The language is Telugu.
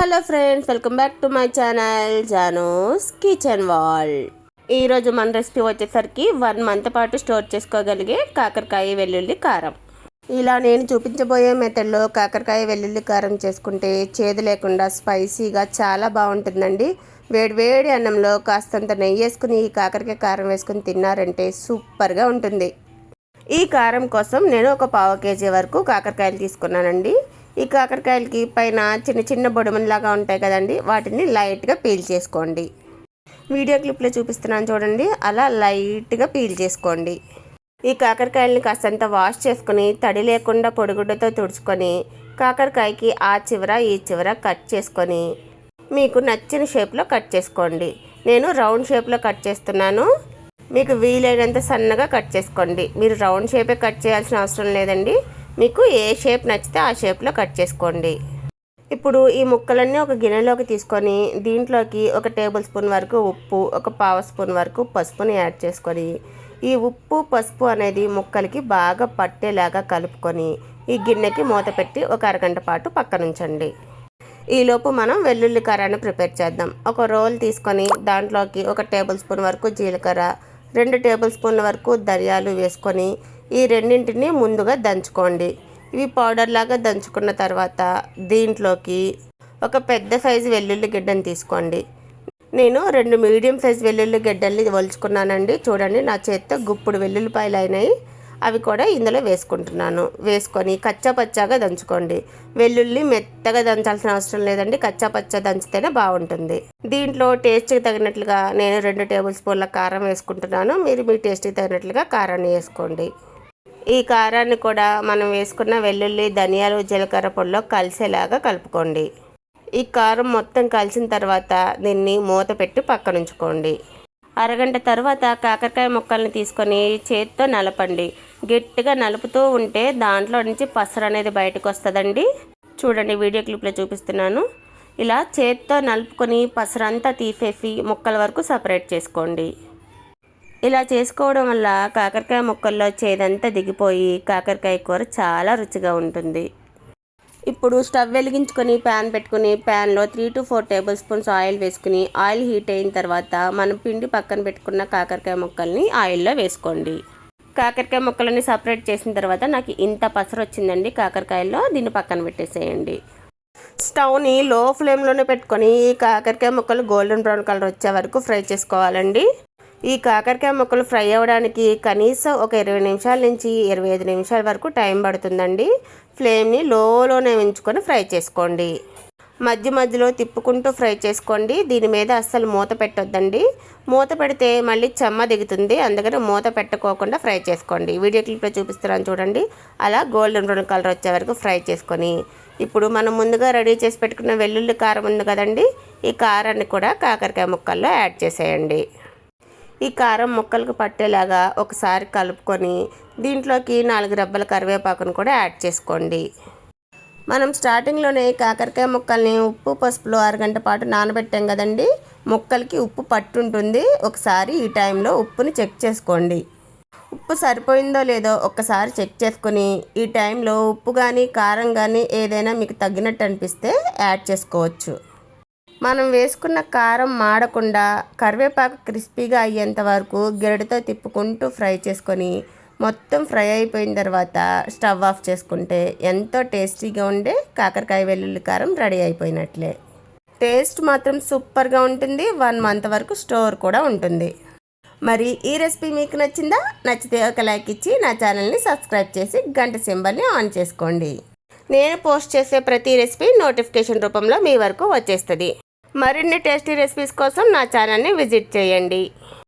Hello friends welcome back to my channel జానోస్ kitchen వాల్. ఈరోజు మన రెసిపీ వచ్చేసరికి వన్ మంత్ పాటు స్టోర్ చేసుకోగలిగే కాకరకాయ వెల్లుల్లి కారం. ఇలా నేను చూపించబోయే మెథడ్లో కాకరకాయ వెల్లుల్లి కారం చేసుకుంటే చేదు లేకుండా స్పైసీగా చాలా బాగుంటుందండి. వేడి వేడి అన్నంలో కాస్తంత నెయ్యి వేసుకుని ఈ కాకరకాయ కారం వేసుకుని తిన్నారంటే సూపర్గా ఉంటుంది. ఈ కారం కోసం నేను ఒక పావు కేజీ వరకు కాకరకాయలు తీసుకున్నానండి. ఈ కాకరకాయలకి పైన చిన్న చిన్న బొడుమలాగా ఉంటాయి కదండి. వాటిని లైట్గా పీల్ చేసుకోండి. వీడియో క్లిప్లో చూపిస్తున్నాను చూడండి. అలా లైట్గా పీల్ చేసుకోండి. ఈ కాకరకాయలని కాస్తంత వాష్ చేసుకొని తడి లేకుండా పొడిగుడ్డతో తుడుచుకొని కాకరకాయకి ఆ చివర ఈ చివర కట్ చేసుకొని మీకు నచ్చిన షేప్లో కట్ చేసుకోండి. నేను రౌండ్ షేప్లో కట్ చేస్తున్నాను. మీకు వీలైనంత సన్నగా కట్ చేసుకోండి. మీరు రౌండ్ షేపే కట్ చేయాల్సిన అవసరం లేదండి. మీకు ఏ షేప్ నచ్చితే ఆ షేప్లో కట్ చేసుకోండి. ఇప్పుడు ఈ ముక్కలన్నీ ఒక గిన్నెలోకి తీసుకొని దీంట్లోకి ఒక టేబుల్ స్పూన్ వరకు ఉప్పు ఒక పావు స్పూన్ వరకు పసుపుని యాడ్ చేసుకొని ఈ ఉప్పు పసుపు అనేది ముక్కలకి బాగా పట్టేలాగా కలుపుకొని ఈ గిన్నెకి మూత పెట్టి ఒక అరగంట పాటు పక్కనుంచండి. ఈలోపు మనం వెల్లుల్లి కారాన్ని ప్రిపేర్ చేద్దాం. ఒక రోల్ తీసుకొని దాంట్లోకి ఒక టేబుల్ స్పూన్ వరకు జీలకర్ర రెండు టేబుల్ స్పూన్ల వరకు ధనియాలు వేసుకొని ఈ రెండింటిని ముందుగా దంచుకోండి. ఇవి పౌడర్ లాగా దంచుకున్న తర్వాత దీంట్లోకి ఒక పెద్ద సైజు వెల్లుల్లి గిడ్డని తీసుకోండి. నేను రెండు మీడియం సైజు వెల్లుల్లి గడ్డల్ని వలుచుకున్నానండి. చూడండి నా చేత్తో గుప్పుడు వెల్లుల్లిపాయలు అయినాయి. అవి కూడా ఇందులో వేసుకుంటున్నాను. వేసుకొని కచ్చా పచ్చాగా దంచుకోండి. వెల్లుల్లి మెత్తగా దంచాల్సిన అవసరం లేదండి. కచ్చా పచ్చా దంచితేనే బాగుంటుంది. దీంట్లో టేస్ట్కి తగినట్లుగా నేను రెండు టేబుల్ స్పూన్ల కారం వేసుకుంటున్నాను. మీరు మీ టేస్ట్కి తగినట్లుగా కారాన్ని వేసుకోండి. ఈ కారాన్ని కూడా మనం వేసుకున్న వెల్లుల్లి ధనియాలు జీలకర్ర పొడిలో కలిసేలాగా కలుపుకోండి. ఈ కారం మొత్తం కలిసిన తర్వాత దీన్ని మూత పెట్టి పక్కనుంచుకోండి. అరగంట తర్వాత కాకరకాయ ముక్కల్ని తీసుకొని చేత్తో నలపండి. గట్టిగా నలుపుతూ ఉంటే దాంట్లో నుంచి పసరు అనేది బయటకు వస్తుందండి. చూడండి వీడియో క్లిప్లో చూపిస్తున్నాను. ఇలా చేత్తో నలుపుకొని పసరంతా తీసేసి ముక్కల వరకు సపరేట్ చేసుకోండి. ఇలా చేసుకోవడం వల్ల కాకరకాయ ముక్కల్లో చేదంతా దిగిపోయి కాకరకాయ కూర చాలా రుచిగా ఉంటుంది. ఇప్పుడు స్టవ్ వెలిగించుకొని ప్యాన్ పెట్టుకుని ప్యాన్లో three to four tablespoons oil వేసుకుని ఆయిల్ హీట్ అయిన తర్వాత మనం పిండి పక్కన పెట్టుకున్న కాకరకాయ ముక్కల్ని ఆయిల్లో వేసుకోండి. కాకరకాయ ముక్కలని సపరేట్ చేసిన తర్వాత నాకు ఇంత పసరు వచ్చిందండి కాకరకాయల్లో దీన్ని పక్కన పెట్టేసేయండి. స్టవ్ని లో ఫ్లేమ్లోనే పెట్టుకొని ఈ కాకరకాయ ముక్కలు గోల్డెన్ బ్రౌన్ కలర్ వచ్చే వరకు ఫ్రై చేసుకోవాలండి. ఈ కాకరకాయ ముక్కలు ఫ్రై అవ్వడానికి కనీసం ఒక ఇరవై నిమిషాల నుంచి ఇరవై ఐదు నిమిషాల వరకు టైం పడుతుందండి. ఫ్లేమ్ని లోలోనే ఉంచుకొని ఫ్రై చేసుకోండి. మధ్య మధ్యలో తిప్పుకుంటూ ఫ్రై చేసుకోండి. దీని మీద అస్సలు మూత పెట్టొద్దండి. మూత పెడితే మళ్ళీ చెమ్మ దిగుతుంది. అందుకని మూత పెట్టుకోకుండా ఫ్రై చేసుకోండి. వీడియో క్లిప్లో చూపిస్తున్నాను చూడండి. అలా గోల్డెన్ బ్రౌన్ కలర్ వచ్చే వరకు ఫ్రై చేసుకొని. ఇప్పుడు మనం ముందుగా రెడీ చేసి పెట్టుకున్న వెల్లుల్లి కారం ఉంది కదండి. ఈ కారాన్ని కూడా కాకరకాయ ముక్కల్లో యాడ్ చేసేయండి. ఈ కారం ముక్కలకు పట్టేలాగా ఒకసారి కలుపుకొని దీంట్లోకి నాలుగు రెబ్బల కరివేపాకును కూడా యాడ్ చేసుకోండి. మనం స్టార్టింగ్లోనే కాకరకాయ ముక్కల్ని ఉప్పు పసుపులో అరగంట పాటు నానబెట్టాం కదండి. ముక్కలకి ఉప్పు పట్టుంటుంది. ఒకసారి ఈ టైంలో ఉప్పుని చెక్ చేసుకోండి. ఉప్పు సరిపోయిందో లేదో ఒక్కసారి చెక్ చేసుకుని ఈ టైంలో ఉప్పు కానీ కారం కానీ ఏదైనా మీకు తగ్గినట్టు అనిపిస్తే యాడ్ చేసుకోవచ్చు. మనం వేసుకున్న కారం మాడకుండా కరివేపాకు క్రిస్పీగా అయ్యేంత వరకు గెరటితో తిప్పుకుంటూ ఫ్రై చేసుకొని మొత్తం ఫ్రై అయిపోయిన తర్వాత స్టవ్ ఆఫ్ చేసుకుంటే ఎంతో టేస్టీగా ఉండే కాకరకాయ వెల్లుల్లి కారం రెడీ అయిపోయినట్లే. టేస్ట్ మాత్రం సూపర్గా ఉంటుంది. వన్ మంత్ వరకు స్టోర్ కూడా ఉంటుంది. మరి ఈ రెసిపీ మీకు నచ్చిందా? నచ్చితే ఒక లైక్ ఇచ్చి నా ఛానల్ని సబ్స్క్రైబ్ చేసి గంట సింబల్ని ఆన్ చేసుకోండి. నేను పోస్ట్ చేసే ప్రతి రెసిపీ నోటిఫికేషన్ రూపంలో మీ వరకు వచ్చేస్తుంది. మరిన్ని టేస్టీ రెసిపీస్ కోసం నా ఛానల్ని విజిట్ చేయండి.